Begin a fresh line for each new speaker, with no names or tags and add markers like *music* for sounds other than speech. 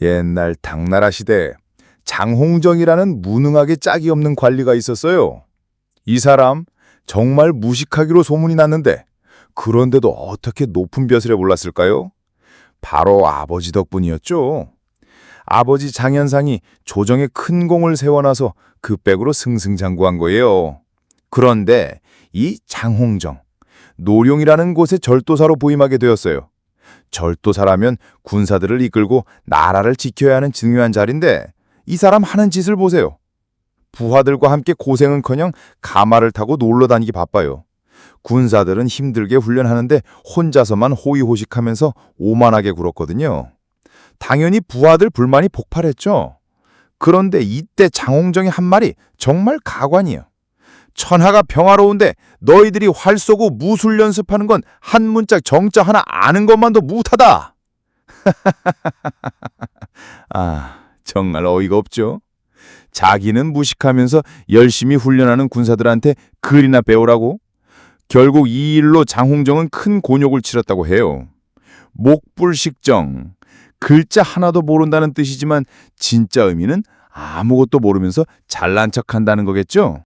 옛날 당나라 시대 장홍정이라는 무능하게 짝이 없는 관리가 있었어요. 이 사람 정말 무식하기로 소문이 났는데 그런데도 어떻게 높은 벼슬에 올랐을까요? 바로 아버지 덕분이었죠. 아버지 장현상이 조정에 큰 공을 세워놔서 그 백으로 승승장구한 거예요. 그런데 이 장홍정, 노룡이라는 곳에 절도사로 부임하게 되었어요. 절도사라면 군사들을 이끌고 나라를 지켜야 하는 중요한 자리인데 이 사람 하는 짓을 보세요. 부하들과 함께 고생은커녕 가마를 타고 놀러 다니기 바빠요. 군사들은 힘들게 훈련하는데 혼자서만 호의호식하면서 오만하게 굴었거든요. 당연히 부하들 불만이 폭발했죠. 그런데 이때 장홍정의 한 말이 정말 가관이에요. 천하가 평화로운데 너희들이 활 쏘고 무술 연습하는 건 한 문짝 정자 하나 아는 것만도 무타다. *laughs* 아, 정말 어이가 없죠. 자기는 무식하면서 열심히 훈련하는 군사들한테 글이나 배우라고? 결국 이 일로 장홍정은 큰 곤욕을 치렀다고 해요. 목불식정. 글자 하나도 모른다는 뜻이지만 진짜 의미는 아무것도 모르면서 잘난 척한다는 거겠죠?